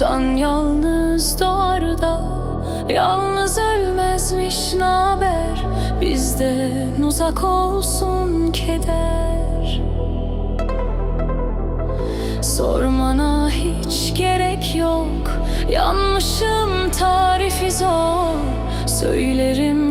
İnsan yalnız doğar da Yalnız ölmezmiş naber? Bizden uzak olsun keder. Sormana hiç gerek yok. Yanmışım tarifi zor. Söylerim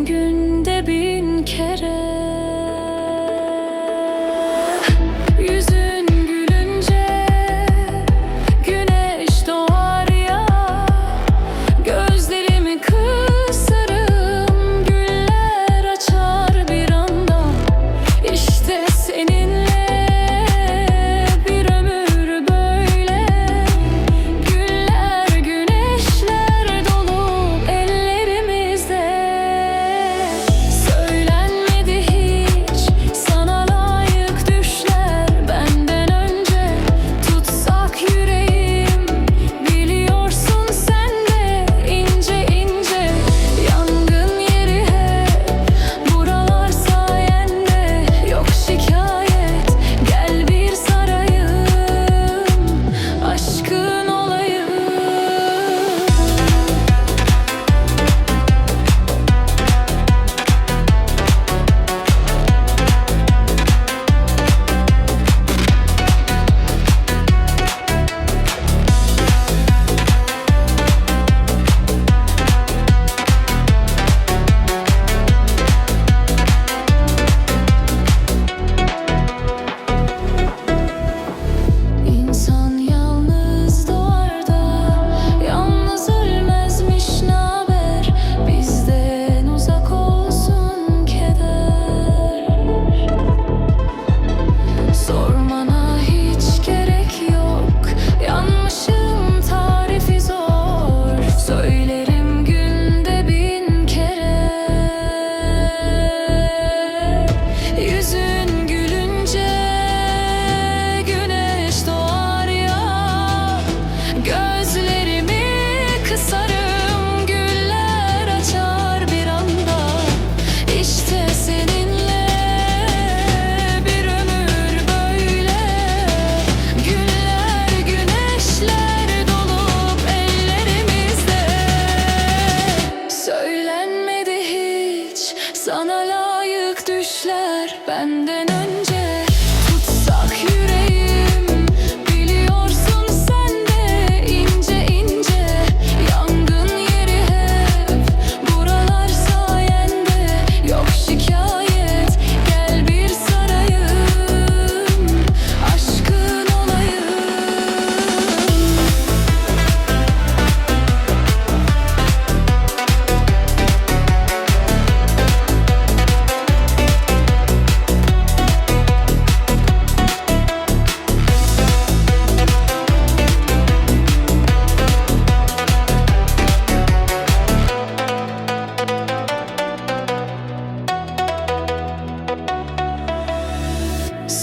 Ben de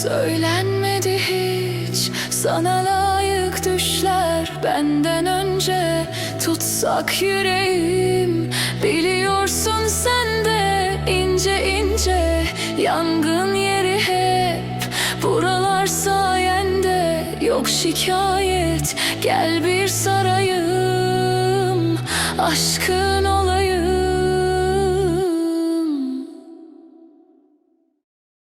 Söylenmedi hiç. Sana layık düşler. Benden önce Tutsak yüreğim. Biliyorsun sen de ince ince Yangın yeri hep. Buralar sayende Yok şikayet. Gel bir sarayım. Aşkım